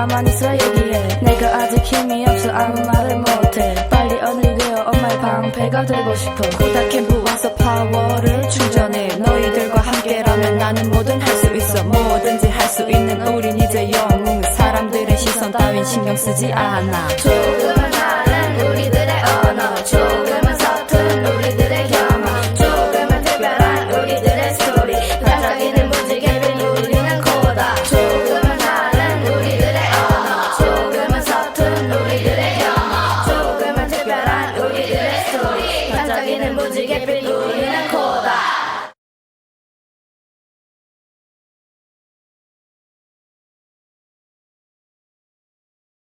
가만히 있어 얘기해 내가 아직 힘이 없어 아무 말을 못해. 빨리 어른이 되어 엄마의 방패가 되고 싶어. 고다 캠프 와서 파워를 충전해. 너희들과 함께라면 나는 뭐든 할 수 있어. 뭐든지 할 수 있는 우린 이제 영웅. 사람들의 시선 따윈 신경 쓰지 않아 갑자기는 무지개 빛 우리는 코.